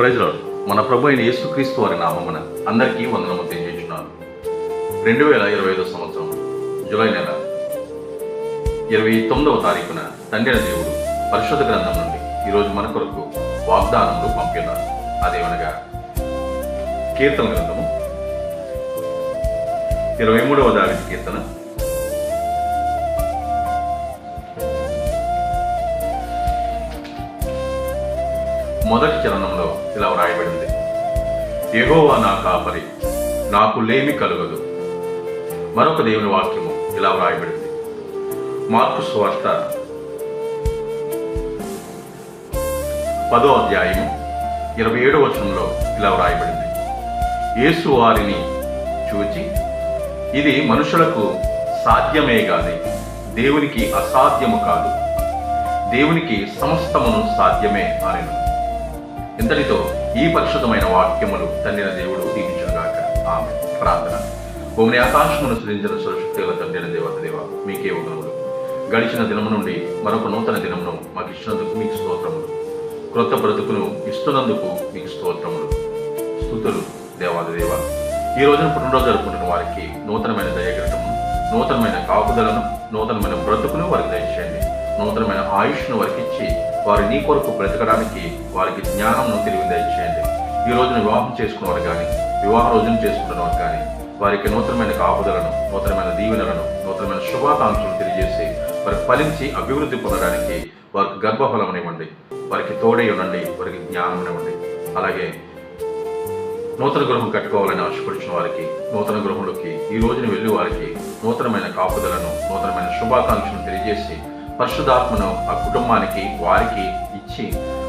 ప్రజలు మన ప్రభు అయిన యేసుక్రీస్తు వారి నామమున అందరికీ వందనము తెలియజేస్తున్నాను. రెండు వేల ఇరవై ఐదో సంవత్సరం జూలై నెల ఇరవై తొమ్మిదవ తారీఖున తండ్రి దేవుడు పరిశుద్ధ గ్రంథం నుండి ఈరోజు మన కొరకు వాగ్దానములు పంపినారు అదేమనగా కీర్తన గ్రంథము ఇరవై మూడవ దావిది కీర్తన. మొదటి చరణంలో ఇలా వ్రాయబడింది. ఎగోవా నా కాపరి నాకు లేమి కలుగదు. మరొక దేవుని వాక్యము ఇలా వ్రాయబడింది. మార్పు స్వార్త పదో అధ్యాయము ఇరవై ఏడో వచనంలో ఇలా వ్రాయబడింది. యేసు వారిని చూచి ఇది మనుషులకు సాధ్యమే కాని దేవునికి అసాధ్యము కాదు. దేవునికి సమస్తమును సాధ్యమే అనెను. ఇంతటితో ఈ పరిశుద్ధమైన వాక్యములు తండ్రిన దేవుడు దీవించుగాక ఆమె ప్రార్థన. భూమిని ఆకాశమును సృజించిన సురక్షితుల తండ్రిన దేవత దేవ మీకే వందనములు. గడిచిన దినము నుండి మరొక నూతన దినమును మాకు ఇచ్చినందుకు మీకు స్తోత్రములు. క్రొత్త బ్రతుకును ఇస్తున్నందుకు మీకు స్తోత్రములు. స్థుతులు దేవాదిదేవ ఈ రోజున పుట్టినరోజు జరుపుకుంటున్న వారికి నూతనమైన దయగ్రహము నూతనమైన కాపుదలను నూతనమైన బ్రతుకును వారికి దయచేయండి. నూతనమైన ఆయుష్ను వారికి వారు వారి నీ కొరకు బ్రతకడానికి వారికి జ్ఞానంను తెలివి దయచేయండి. ఈ రోజున వివాహం చేసుకున్న వారు కానీ వివాహ రోజున చేసుకుంటున్న వారు కానీ వారికి నూతనమైన కాపుదలను నూతనమైన దీవెనలను నూతనమైన శుభాకాంక్షలు తెలియజేసి వారికి ఫలించి అభివృద్ధి పొందడానికి వారికి గర్భఫలమనివ్వండి. వారికి తోడై ఉండండి వారికి జ్ఞానం ఇవ్వండి అలాగే నూతన గృహం కట్టుకోవాలని ఆశపడుచున్న వారికి నూతన గృహంలోకి ఈ రోజున వెళ్ళి వారికి నూతనమైన కాపుదలను నూతనమైన శుభాకాంక్షలను తెలియజేసి పరిశుధాత్మను ఆ కుటుంబానికి వారికి ఇచ్చి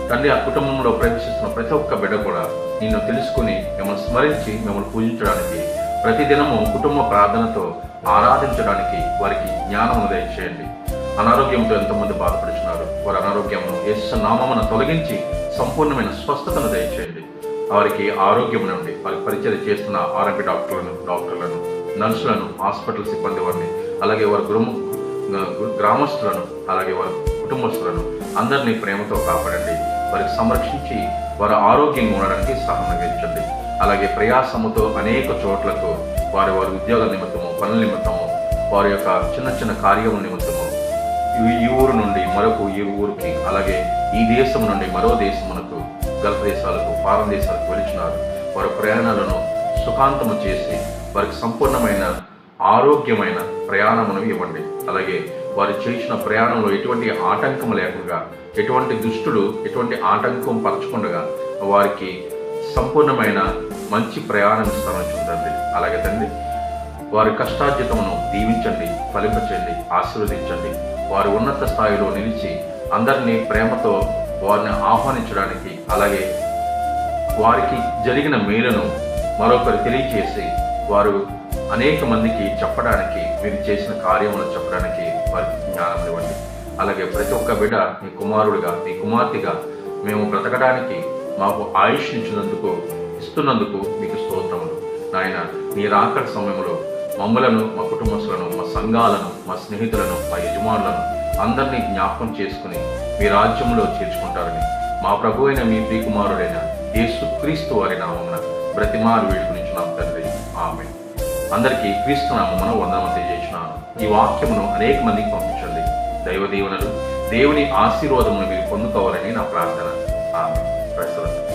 తండ్రి ఆ కుటుంబంలో ప్రవేశిస్తున్న ప్రతి ఒక్క బిడ్డ కూడా నిన్ను తెలుసుకుని మిమ్మల్ని స్మరించి మిమ్మల్ని పూజించడానికి ప్రతిదినము కుటుంబ ప్రార్థనతో ఆరాధించడానికి వారికి జ్ఞానమును దయచేయండి. అనారోగ్యంతో ఎంతోమంది బాధపడుతున్నారు వారి అనారోగ్యమును యేసు నామమును తొలగించి సంపూర్ణమైన స్వస్థతను దయచేయండి. వారికి ఆరోగ్యం నుండి వారికి పరిచయం చేస్తున్న ఆరోగ్య డాక్టర్లను డాక్టర్లను నర్సులను హాస్పిటల్ సిబ్బంది వారిని అలాగే వారి గృహ గ్రామస్తులను అలాగే వారి కుటుంబస్తులను అందరినీ ప్రేమతో కాపాడండి. వారికి సంరక్షించి వారి ఆరోగ్యంగా ఉండడానికి సహకరించండి అలాగే ప్రయాసముతో అనేక చోట్లకు వారి వారి ఉద్యోగ నిమిత్తము పనుల నిమిత్తము వారి యొక్క చిన్న చిన్న కార్యముల నిమిత్తము ఈ- ఊరు నుండి మరొక ఈ ఊరికి అలాగే ఈ దేశం నుండి మరో దేశమునకు గల్ఫ్ దేశాలకు ఫారం దేశాలకు వెలిచినారు. వారి ప్రయాణాలను సుఖాంతము చేసి వారికి సంపూర్ణమైన ఆరోగ్యమైన ప్రయాణమును ఇవ్వండి. అలాగే వారు చేసిన ప్రయాణంలో ఎటువంటి ఆటంకం లేకుండా ఎటువంటి దుష్టుడు ఎటువంటి ఆటంకం పరచకుండా వారికి సంపూర్ణమైన మంచి ప్రయాణం ఇస్తామని చూడండి. అలాగే తండ్రి వారి కష్టార్జితమును దీవించండి ఫలింపచేయండి ఆశీర్వదించండి. వారి ఉన్నత స్థాయిలో నిలిచి అందరినీ ప్రేమతో వారిని ఆహ్వానించడానికి అలాగే వారికి జరిగిన మేలును మరొకరు తెలియచేసి వారు అనేక మందికి చెప్పడానికి మీరు చేసిన కార్యములను చెప్పడానికి వారికి జ్ఞానం ఇవ్వండి. అలాగే ప్రతి ఒక్క బిడ్డ మీ కుమారుడిగా మీ కుమార్తెగా మేము బ్రతకడానికి మాకు ఆయుష్ ఇచ్చినందుకు ఇస్తున్నందుకు మీకు స్తోత్రములు. నాయన మీ రాకడ సమయంలో మమ్మలను మా కుటుంబస్తులను మా సంఘాలను మా స్నేహితులను మా యజమానులను అందరినీ జ్ఞాపకం చేసుకుని మీ రాజ్యంలో చేర్చుకుంటారని మా ప్రభు అయిన మీ ప్రియకుమారుడైన యేసు క్రీస్తు వారి నామమున బ్రతిమారు నా తండ్రి. ఆమె అందరికీ క్రీస్తు నామమును వందనము తెలియజేస్తున్నాను. ఈ వాక్యమును అనేక మందికి పంపించండి. దైవ దేవుని ఆశీర్వాదమును మీరు పొందుకోవాలని నా ప్రార్థన. ఆమె ప్రస్తుతం